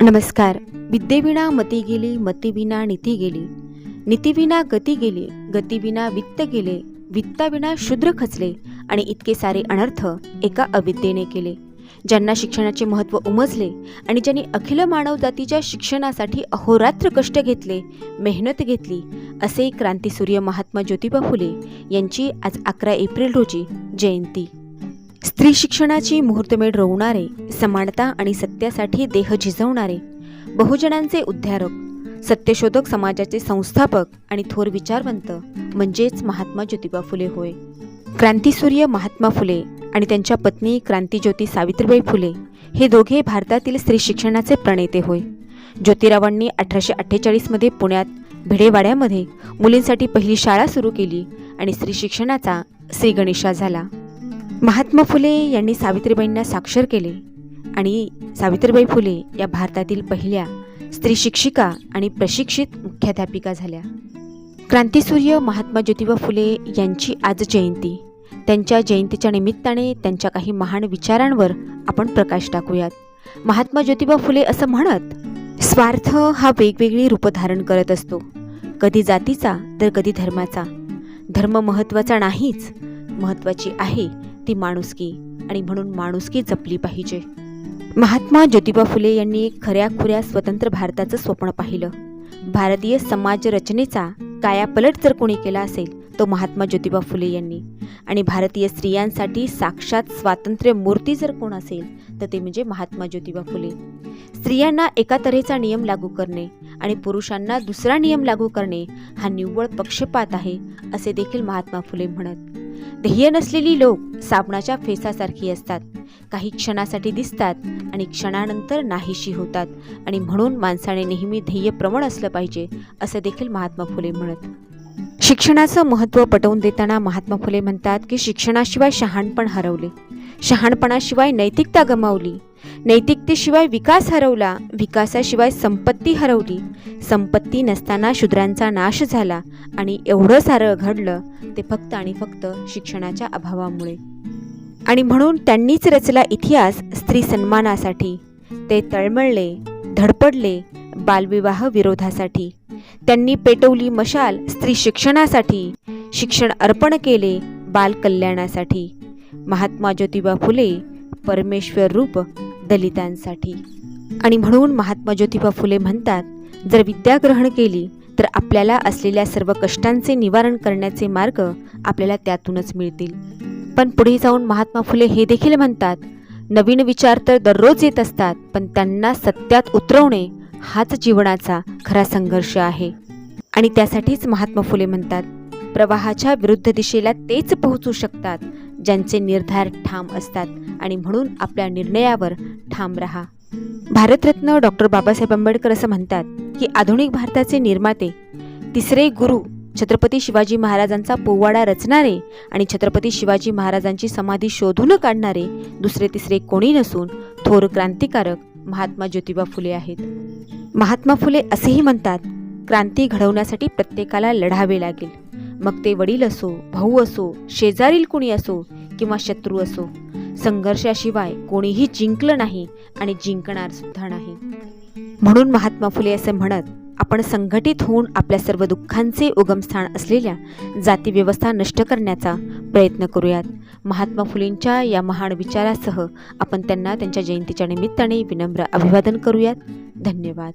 नमस्कार. विद्येविना मती गेली मतीविना नीती गेली. नीतीविना गती गेली गतीविना वित्त गेले वित्ताविना शूद्र खचले आणि इतके सारे अनर्थ एका अविद्येने केले. ज्यांना शिक्षणाचे महत्त्व उमजले आणि ज्यांनी अखिल मानवजातीच्या शिक्षणासाठी अहोरात्र कष्ट घेतले मेहनत घेतली असे क्रांतीसूर्य महात्मा ज्योतिबा फुले यांची आज अकरा एप्रिल रोजी जयंती. स्त्री शिक्षणाची मुहूर्तमेढ रोवणारे समानता आणि सत्यासाठी देह झिजवणारे बहुजनांचे उद्धारक सत्यशोधक समाजाचे संस्थापक आणि थोर विचारवंत म्हणजेच महात्मा ज्योतिबा फुले होय. क्रांतीसूर्य महात्मा फुले आणि त्यांच्या पत्नी क्रांतीज्योती सावित्रीबाई फुले हे दोघे भारतातील स्त्री शिक्षणाचे प्रणेते होय. ज्योतिरावांनी अठराशे अठ्ठेचाळीसमध्ये पुण्यात भिडेवाड्यामध्ये मुलींसाठी पहिली शाळा सुरू केली आणि स्त्री शिक्षणाचा श्रीगणेशा झाला. महात्मा फुले यांनी सावित्रीबाईंना साक्षर केले आणि सावित्रीबाई फुले या भारतातील पहिल्या स्त्री शिक्षिका आणि प्रशिक्षित मुख्याध्यापिका झाल्या. क्रांतीसूर्य महात्मा ज्योतिबा फुले यांची आज जयंती. त्यांच्या जयंतीच्या निमित्ताने त्यांच्या काही महान विचारांवर आपण प्रकाश टाकूयात. महात्मा ज्योतिबा फुले असं म्हणत स्वार्थ हा वेगवेगळी रूप धारण करत असतो. कधी जातीचा तर कधी धर्माचा. धर्म महत्त्वाचा नाहीच. महत्त्वाची आहे ती माणुसकी आणि म्हणून माणुसकी जपली पाहिजे. महात्मा ज्योतिबा फुले यांनी खऱ्या खुऱ्या स्वतंत्र भारताचं स्वप्न पाहिलं. भारतीय समाज रचनेचा कायापलट जर कोणी केला असेल तो महात्मा ज्योतिबा फुले यांनी. आणि भारतीय स्त्रियांसाठी साक्षात स्वातंत्र्य मूर्ती जर कोण असेल तर ते म्हणजे महात्मा ज्योतिबा फुले. स्त्रियांना एका तऱ्हेचा नियम लागू करणे आणि पुरुषांना दुसरा नियम लागू करणे हा निव्वळ पक्षपात आहे असे देखील महात्मा फुले म्हणत. ध्येय नसलेली लोक साबणाच्या फेसासारखी असतात. काही क्षणासाठी दिसतात आणि क्षणानंतर नाहीशी होतात. आणि म्हणून माणसाने नेहमी ध्येयप्रवण असलं पाहिजे असं देखील महात्मा फुले म्हणत शिक्षणाचं महत्त्व पटवून देताना महात्मा फुले म्हणतात की शिक्षणाशिवाय शहाणपण हरवले. शहाणपणाशिवाय नैतिकता गमावली. नैतिकतेशिवाय विकास हरवला. विकासाशिवाय संपत्ती हरवली. संपत्ती नसताना शूद्रांचा नाश झाला आणि एवढं सारं घडलं ते फक्त आणि फक्त शिक्षणाच्या अभावामुळे. आणि म्हणून त्यांनीच रचला इतिहास स्त्री सन्मानासाठी. ते तळमळले धडपडले बालविवाह विरोधासाठी. त्यांनी पेटवली मशाल स्त्री शिक्षणासाठी. शिक्षण अर्पण केले बालकल्याणासाठी महात्मा ज्योतिबा फुले परमेश्वर रूप दलितांसाठी. आणि म्हणून महात्मा ज्योतिबा फुले म्हणतात जर विद्या ग्रहण केली तर आपल्याला असलेल्या सर्व कष्टांचे निवारण करण्याचे मार्ग आपल्याला त्यातूनच मिळतील. पण पुढे जाऊन महात्मा फुले हे देखील म्हणतात नवीन विचार तर दररोज येत असतात पण त्यांना सत्यात उतरवणे हाच जीवनाचा खरा संघर्ष आहे. आणि त्यासाठीच महात्मा फुले म्हणतात प्रवाहाच्या विरुद्ध दिशेला तेच पोहोचू शकतात ज्यांचे निर्धार ठाम असतात आणि म्हणून आपल्या निर्णयावर ठाम राहा. भारतरत्न डॉक्टर बाबासाहेब आंबेडकर असं म्हणतात की आधुनिक भारताचे निर्माते तिसरे गुरु छत्रपती शिवाजी महाराजांचा पोवाडा रचणारे आणि छत्रपती शिवाजी महाराजांची समाधी शोधून काढणारे दुसरे तिसरे कोणी नसून थोर क्रांतिकारक महात्मा ज्योतिबा फुले आहेत. महात्मा फुले असेही म्हणतात क्रांती घडवण्यासाठी प्रत्येकाला लढावे लागेल. मग ते वडील असो भाऊ असो शेजारील कुणी असो किंवा शत्रू असो संघर्षाशिवाय कोणीही जिंकलं नाही आणि जिंकणार सुद्धा नाही. म्हणून महात्मा फुले असं म्हणत आपण संघटित होऊन आपल्या सर्व दुःखांचे उगमस्थान असलेल्या जातीव्यवस्था नष्ट करण्याचा प्रयत्न करूयात. महात्मा फुलेंच्या या महान विचारासह आपण त्यांना त्यांच्या जयंतीच्या निमित्ताने विनम्र अभिवादन करूयात. धन्यवाद.